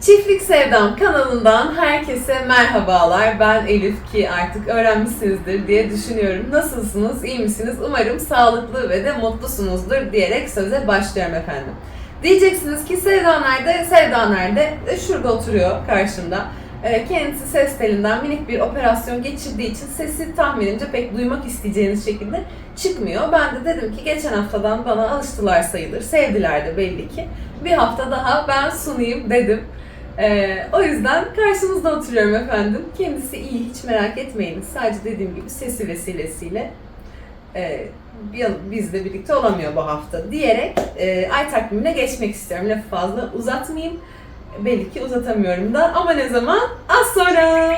Çiftlik Sevdam kanalından herkese merhabalar. Ben Elif ki artık öğrenmişsinizdir diye düşünüyorum. Nasılsınız, iyi misiniz? Umarım sağlıklı ve de mutlusunuzdur diyerek söze başlıyorum efendim. Diyeceksiniz ki Sevda nerede? Sevda nerede? E, şurada oturuyor karşımda. E, Kendisi ses telinden minik bir operasyon geçirdiği için sesi tahminimce pek duymak isteyeceğiniz şekilde çıkmıyor. Ben de dedim ki geçen haftadan bana alıştılar sayılır. Sevdiler de belli ki. Bir hafta daha ben sunayım dedim. Ee, o yüzden karşınızda oturuyorum efendim. Kendisi iyi, hiç merak etmeyiniz. Sadece dediğim gibi sesi vesilesiyle e, bizle birlikte olamıyor bu hafta diyerek e, ay takvimine geçmek istiyorum. Lafı fazla uzatmayayım. Belli ki uzatamıyorum da ama ne zaman? Az sonra.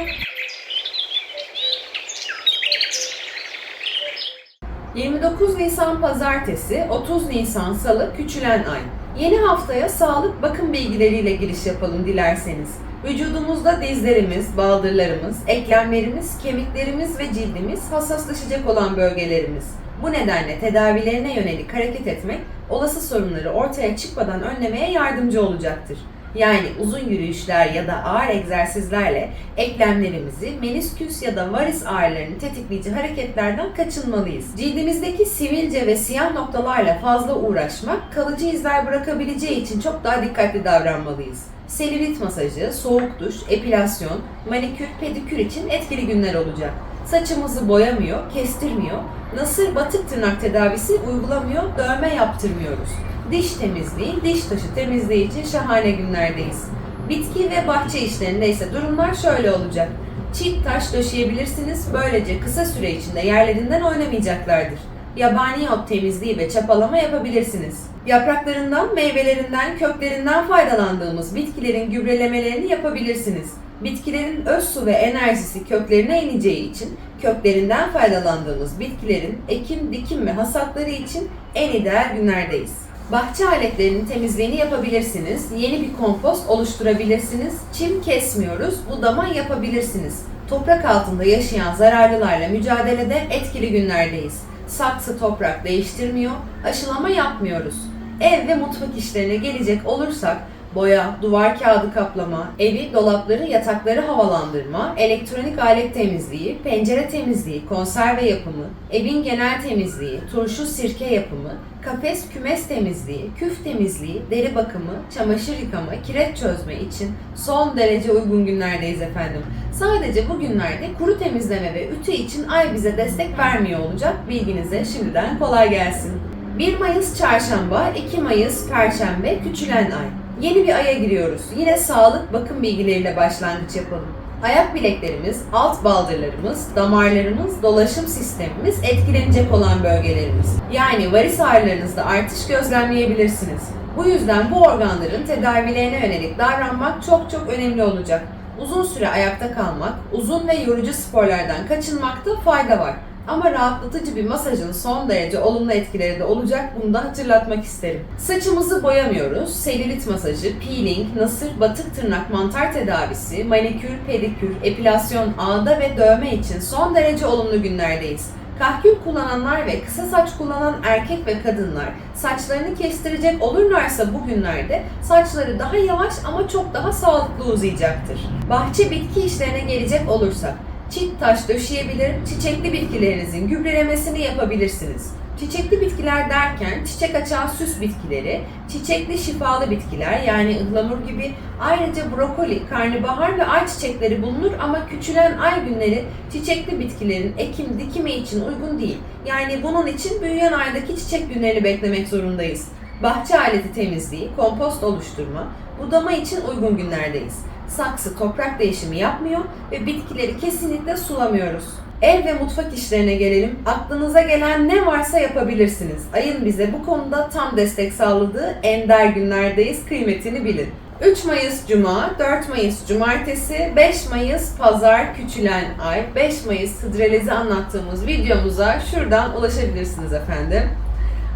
...29 Nisan Pazartesi, 30 Nisan Salı, Küçülen Ay. Yeni haftaya sağlık bakım bilgileriyle giriş yapalım dilerseniz. Vücudumuzda dizlerimiz, baldırlarımız, eklemlerimiz, kemiklerimiz ve cildimiz hassaslaşacak olan bölgelerimiz. Bu nedenle tedavilerine yönelik hareket etmek olası sorunları ortaya çıkmadan önlemeye yardımcı olacaktır. Yani uzun yürüyüşler ya da ağır egzersizlerle eklemlerimizi, menisküs ya da varis ağrılarını tetikleyici hareketlerden kaçınmalıyız. Cildimizdeki sivilce ve siyah noktalarla fazla uğraşmak kalıcı izler bırakabileceği için çok daha dikkatli davranmalıyız. Selülit masajı, soğuk duş, epilasyon, manikür, pedikür için etkili günler olacak. Saçımızı boyamıyor, kestirmiyor, nasır batık tırnak tedavisi uygulamıyor, dövme yaptırmıyoruz. Diş temizliği, diş taşı temizliği için şahane günlerdeyiz. Bitki ve bahçe işlerinde ise durumlar şöyle olacak. Çift taş döşeyebilirsiniz, böylece kısa süre içinde yerlerinden oynamayacaklardır. Yabani ot temizliği ve çapalama yapabilirsiniz. Yapraklarından, meyvelerinden, köklerinden faydalandığımız bitkilerin gübrelemelerini yapabilirsiniz. Bitkilerin öz su ve enerjisi köklerine ineceği için köklerinden faydalandığımız bitkilerin ekim, dikim ve hasatları için en ideal günlerdeyiz. Bahçe aletlerinin temizliğini yapabilirsiniz. Yeni bir kompost oluşturabilirsiniz. Çim kesmiyoruz. Budama yapabilirsiniz. Toprak altında yaşayan zararlılarla mücadelede etkili günlerdeyiz. Saksı toprak değiştirmiyor. Aşılama yapmıyoruz. Ev ve mutfak işlerine gelecek olursak boya, duvar kağıdı kaplama, evi, dolapları, yatakları havalandırma, elektronik alet temizliği, pencere temizliği, konserve yapımı, evin genel temizliği, turşu sirke yapımı, kafes kümes temizliği, küf temizliği, deri bakımı, çamaşır yıkama, kireç çözme için son derece uygun günlerdeyiz efendim. Sadece bu günlerde kuru temizleme ve ütü için ay bize destek vermiyor olacak. Bilginize şimdiden kolay gelsin. 1 Mayıs Çarşamba, 2 Mayıs Perşembe, Küçülen Ay. Yeni bir aya giriyoruz. Yine sağlık bakım bilgileriyle başlangıç yapalım. Ayak bileklerimiz, alt baldırlarımız, damarlarımız, dolaşım sistemimiz etkilenecek olan bölgelerimiz. Yani varis ağrılarınızda artış gözlemleyebilirsiniz. Bu yüzden bu organların tedavilerine yönelik davranmak çok çok önemli olacak. Uzun süre ayakta kalmak, uzun ve yorucu sporlardan kaçınmakta fayda var. Ama rahatlatıcı bir masajın son derece olumlu etkileri de olacak bunu da hatırlatmak isterim. Saçımızı boyamıyoruz. Selülit masajı, peeling, nasır, batık tırnak mantar tedavisi, manikür, pedikür, epilasyon, ağda ve dövme için son derece olumlu günlerdeyiz. Kahkül kullananlar ve kısa saç kullanan erkek ve kadınlar saçlarını kestirecek olurlarsa bu günlerde saçları daha yavaş ama çok daha sağlıklı uzayacaktır. Bahçe bitki işlerine gelecek olursak çit taş döşeyebilir, çiçekli bitkilerinizin gübrelemesini yapabilirsiniz. Çiçekli bitkiler derken çiçek açan süs bitkileri, çiçekli şifalı bitkiler yani ıhlamur gibi ayrıca brokoli, karnabahar ve ay çiçekleri bulunur ama küçülen ay günleri çiçekli bitkilerin ekim dikimi için uygun değil. Yani bunun için büyüyen aydaki çiçek günlerini beklemek zorundayız. Bahçe aleti temizliği, kompost oluşturma, budama için uygun günlerdeyiz. Saksı toprak değişimi yapmıyor ve bitkileri kesinlikle sulamıyoruz. Ev ve mutfak işlerine gelelim. Aklınıza gelen ne varsa yapabilirsiniz. Ayın bize bu konuda tam destek sağladığı ender günlerdeyiz. Kıymetini bilin. 3 Mayıs Cuma, 4 Mayıs Cumartesi, 5 Mayıs Pazar Küçülen Ay, 5 Mayıs Hıdrellez'i anlattığımız videomuza şuradan ulaşabilirsiniz efendim.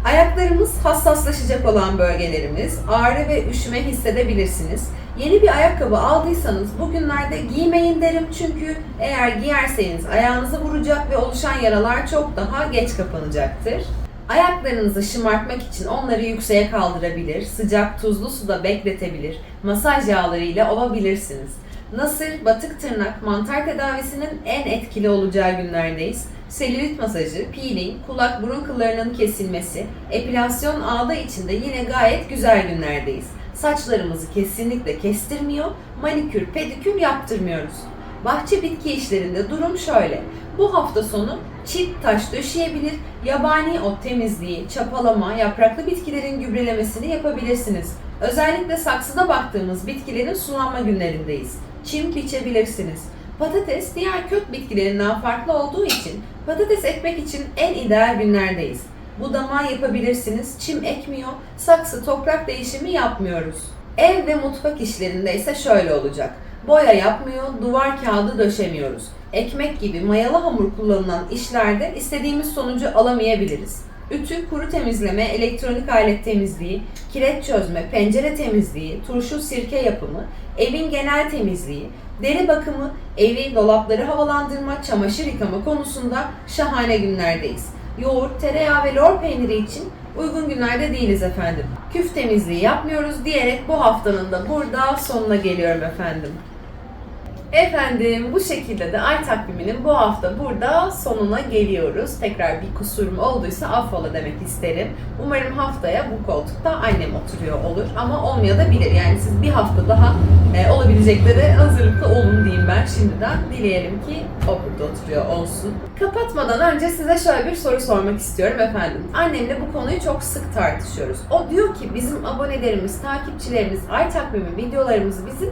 Ayaklarımız hassaslaşacak olan bölgelerimiz, ağrı ve üşüme hissedebilirsiniz. Yeni bir ayakkabı aldıysanız bugünlerde giymeyin derim çünkü eğer giyerseniz ayağınıza vuracak ve oluşan yaralar çok daha geç kapanacaktır. Ayaklarınızı şımartmak için onları yükseğe kaldırabilir, sıcak tuzlu suda bekletebilir, masaj yağlarıyla ovabilirsiniz. Nasır, batık tırnak, mantar tedavisinin en etkili olacağı günlerdeyiz. Selülit masajı, peeling, kulak burun kıllarının kesilmesi, epilasyon ağda içinde yine gayet güzel günlerdeyiz. Saçlarımızı kesinlikle kestirmiyor, manikür, pedikür yaptırmıyoruz. Bahçe bitki işlerinde durum şöyle. Bu hafta sonu çit taş döşeyebilir, yabani ot temizliği, çapalama, yapraklı bitkilerin gübrelemesini yapabilirsiniz. Özellikle saksıda baktığımız bitkilerin sulanma günlerindeyiz. Çim biçebilirsiniz. Patates diğer kök bitkilerinden farklı olduğu için patates ekmek için en ideal günlerdeyiz. Budama yapabilirsiniz, çim ekmiyor, saksı toprak değişimi yapmıyoruz. Ev ve mutfak işlerinde ise şöyle olacak. Boya yapmıyor, duvar kağıdı döşemiyoruz. Ekmek gibi mayalı hamur kullanılan işlerde istediğimiz sonucu alamayabiliriz. Ütü, kuru temizleme, elektronik alet temizliği, kireç çözme, pencere temizliği, turşu sirke yapımı, evin genel temizliği, deri bakımı, evi, dolapları havalandırma, çamaşır yıkama konusunda şahane günlerdeyiz. Yoğurt, tereyağı ve lor peyniri için uygun günlerde değiliz efendim. Küf temizliği yapmıyoruz diyerek bu haftanın da burada sonuna geliyorum efendim. Efendim bu şekilde de ay takviminin bu hafta burada sonuna geliyoruz. Tekrar bir kusurum olduysa affola demek isterim. Umarım haftaya bu koltukta annem oturuyor olur ama olmayabilir. Yani siz bir hafta daha e, olabileceklere hazırlıklı olun diyeyim ben şimdiden. Dileyelim ki o burada oturuyor olsun. Kapatmadan önce size şöyle bir soru sormak istiyorum efendim. Annemle bu konuyu çok sık tartışıyoruz. O diyor ki bizim abonelerimiz, takipçilerimiz ay takvimi videolarımızı bizim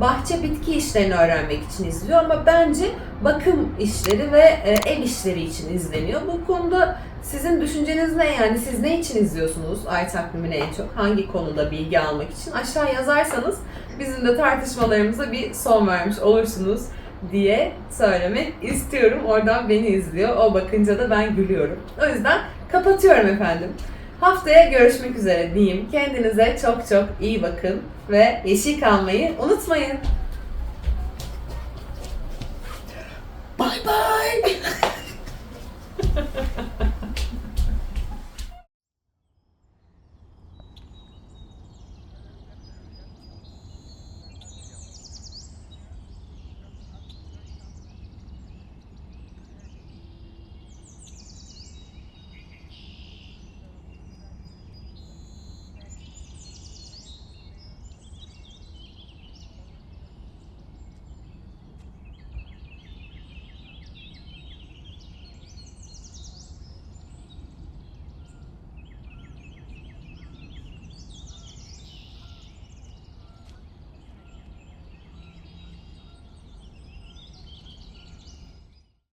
bahçe bitki işlerini öğrenmek için izliyor ama bence bakım işleri ve e, ev işleri için izleniyor. Bu konuda sizin düşünceniz ne yani siz ne için izliyorsunuz ay takvimini en çok hangi konuda bilgi almak için aşağı yazarsanız bizim de tartışmalarımıza bir son vermiş olursunuz diye söylemek istiyorum. Oradan beni izliyor. O bakınca da ben gülüyorum. O yüzden kapatıyorum efendim. Haftaya görüşmek üzere diyeyim. Kendinize çok çok iyi bakın ve yeşil kalmayı unutmayın. Bye bye.